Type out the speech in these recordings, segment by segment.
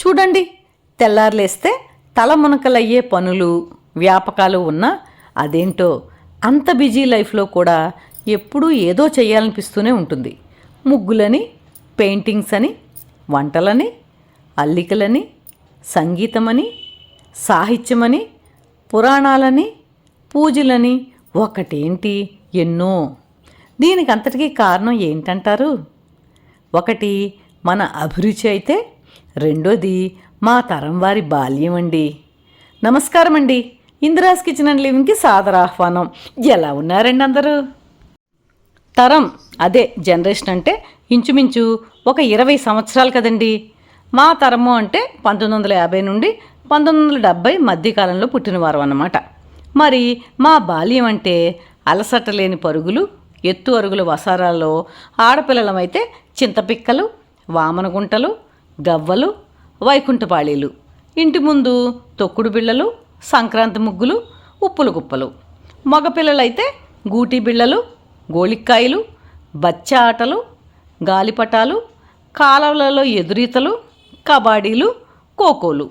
చూడండి. తెల్లారులేస్తే తల మునకలయ్యే పనులు వ్యాపకాలు ఉన్నా అదేంటో అంత బిజీ లైఫ్లో కూడా ఎప్పుడూ ఏదో చేయాలనిపిస్తూనే ఉంటుంది. ముగ్గులని పెయింటింగ్స్ అని వంటలని అల్లికలని సంగీతమని సాహిత్యమని పురాణాలని పూజలని ఒకటేంటి ఎన్నో? దీనికి అంతటికీ కారణం ఏంటంటారు? ఒకటి మన అభిరుచి అయితే రెండోది మా తరం వారి బాల్యం అండి. నమస్కారం అండి ఇందిరాస్ కిచెన్ అండ్ లివింగ్కి సాదర ఆహ్వానం. ఎలా ఉన్నారండి అందరూ? తరం అదే జనరేషన్ అంటే ఇంచుమించు ఒక ఇరవై సంవత్సరాలు కదండి. మా తరము అంటే పంతొమ్మిది వందల యాభై నుండి పంతొమ్మిది వందల డెబ్భై మధ్యకాలంలో పుట్టినవారు అన్నమాట. మరి మా బాల్యం అంటే అలసట లేని పరుగులు ఎత్తు అరుగుల వసారాల్లో ఆడపిల్లలమైతే చింతపిక్కలు వామనగుంటలు గవ్వలు వైకుంఠపాళీలు. ఇంటి ముందు తొక్కుడు బిళ్ళలు సంక్రాంతి ముగ్గులు ఉప్పులు గుప్పలు మగపిల్లలైతే గూటి బిళ్ళలు గోళిక్కాయలు బచ్చ ఆటలు గాలిపటాలు కాలవలలో ఎదురీతలు కబాడీలు ఖోఖోలు.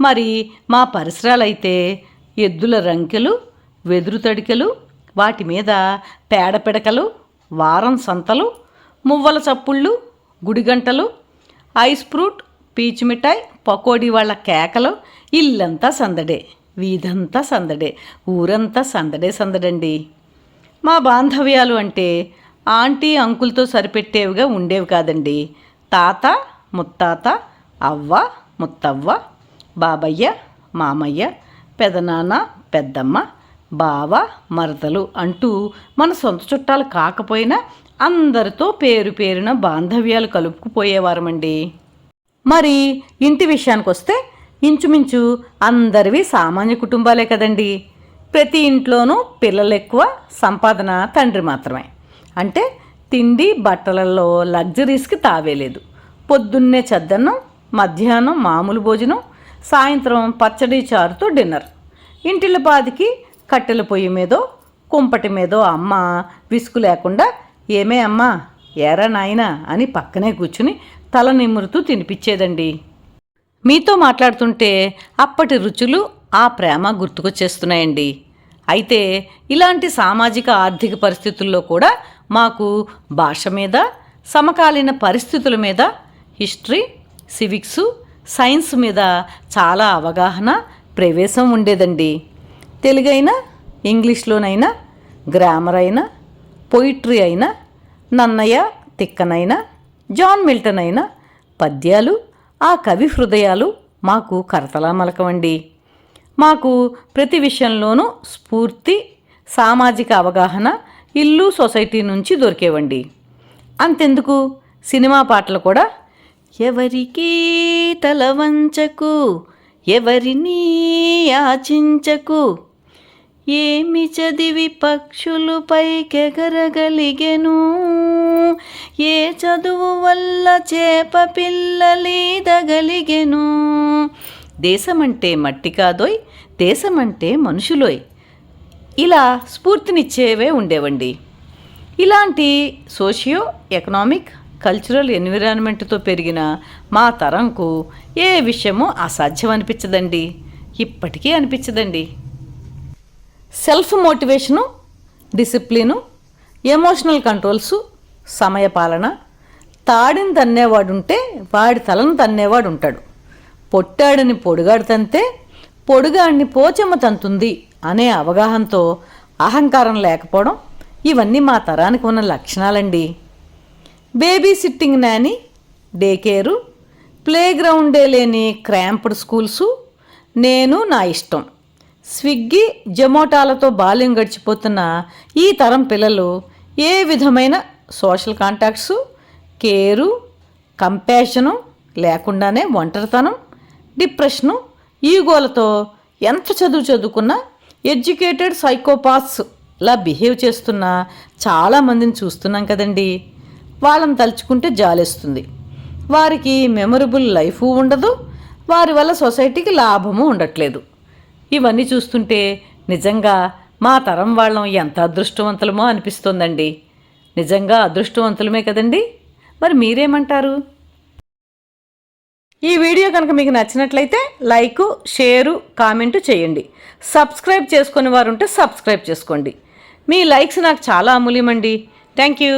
మరి మా పరిసరాలైతే ఎద్దుల రంకెలు వెదురు తడికెలు వాటి మీద పేడ పిడకలు వారం సంతలు మువ్వల చప్పుళ్ళు గుడిగంటలు ఐస్ ఫ్రూట్ పీచు మిఠాయి పకోడీ వాళ్ళ కేకలు ఇల్లంతా సందడే వీధంతా సందడే ఊరంతా సందడే సందడండి. మా బాంధవ్యాలు అంటే ఆంటీ అంకుల్తో సరిపెట్టేవిగా ఉండేవి కాదండి. తాత ముత్తాత అవ్వ ముత్తవ్వ బాబయ్య మామయ్య పెదనాన్న పెద్దమ్మ బావ మరదలు అంటూ మన సొంత చుట్టాలు కాకపోయినా అందరితో పేరు పేరున బాంధవ్యాలు కలుపుకుపోయేవారమండి. మరి ఇంటి విషయానికి వస్తే ఇంచుమించు అందరివి సామాన్య కుటుంబాలే కదండి. ప్రతి ఇంట్లోనూ పిల్లలు ఎక్కువ సంపాదన తండ్రి మాత్రమే. అంటే తిండి బట్టలలో లగ్జరీస్కి తావేలేదు పొద్దున్నే చద్దన్నం మధ్యాహ్నం మామూలు భోజనం సాయంత్రం పచ్చడి చారుతో డిన్నర్. ఇంటిల పాదికి కట్టెల పొయ్యి మీదో కుంపటి మీదో అమ్మ విసుగు లేకుండా ఏమే అమ్మా? ఏరా నాయనా అని పక్కనే కూర్చుని తల నిమురుతూ తినిపించేదండి. మీతో మాట్లాడుతుంటే అప్పటి రుచులు ఆ ప్రేమ గుర్తుకొచ్చేస్తున్నాయండి. అయితే ఇలాంటి సామాజిక ఆర్థిక పరిస్థితుల్లో కూడా మాకు భాష మీద సమకాలీన పరిస్థితుల మీద హిస్టరీ సివిక్స్ సైన్స్ మీద చాలా అవగాహన ప్రవేశం ఉండేదండి. తెలుగైనా ఇంగ్లీష్లోనైనా గ్రామర్ అయినా పొయిట్రీ అయినా నన్నయ్య తిక్కనైనా జాన్ మిల్టన్ అయినా పద్యాలు ఆ కవి హృదయాలు మాకు కరతలా మలకవండి. మాకు ప్రతి విషయంలోనూ స్ఫూర్తి సామాజిక అవగాహన ఇల్లు సొసైటీ నుంచి దొరికేవండి. అంతెందుకు? సినిమా పాటలు కూడా ఎవరికీ తల వంచకు ఎవరినీ యాచించకు ఏమి చదివి పక్షులు పైకెగరగలిగెను? ఏ చదువు వల్ల చేప పిల్లలీదగలిగెను దేశమంటే మట్టి కాదోయ్ దేశమంటే మనుషులోయ్. ఇలా స్ఫూర్తినిచ్చేవే ఉండేవండి. ఇలాంటి సోషియో ఎకనామిక్ కల్చరల్ ఎన్విరాన్మెంట్తో పెరిగిన మా తరంకు ఏ విషయమూ అసాధ్యం అనిపించదండి ఇప్పటికీ అనిపించదండి. Self motivation discipline emotional controls సమయపాలన తాడిని తన్నేవాడుంటే వాడి తలను తన్నేవాడు ఉంటాడు పొట్టాడిని పొడుగాడు తంతే పొడుగాడిని పోచమ్మ తంతుంది అనే అవగాహనతో అహంకారం లేకపోవడం ఇవన్నీ మా తరానికి ఉన్న లక్షణాలండి. Baby sitting nanny day care play గ్రౌండే లేని క్రాంప్డ్ స్కూల్సు నేను నా ఇష్టం. స్విగ్గీ జొమాటోలతో బాల్యం గడిచిపోతున్న ఈ తరం పిల్లలు ఏ విధమైన సోషల్ కాంటాక్ట్స్ కేరు కంపాషను లేకుండానే ఒంటరితనం డిప్రెషను ఈగోలతో ఎంత చదువు చదువుకున్నా ఎడ్యుకేటెడ్ సైకోపాత్స్ లా బిహేవ్ చేస్తున్న చాలామందిని చూస్తున్నాం కదండి. వాళ్ళని తలుచుకుంటే జాలేస్తుంది. వారికి మెమొరబుల్ లైఫ్ ఉండదు. వారి వల్ల సొసైటీకి లాభము ఉండట్లేదు. ఇవన్నీ చూస్తుంటే నిజంగా మా తరం వాళ్ళం ఎంత అదృష్టవంతులమో అనిపిస్తోందండి. నిజంగా అదృష్టవంతులమే కదండి. మరి మీరేమంటారు? ఈ వీడియో కనుక మీకు నచ్చినట్లయితే లైకు షేరు కామెంటు చేయండి. సబ్స్క్రైబ్ చేసుకుని వారు ఉంటే సబ్స్క్రైబ్ చేసుకోండి. మీ లైక్స్ నాకు చాలా అమూల్యమండి. Thank you.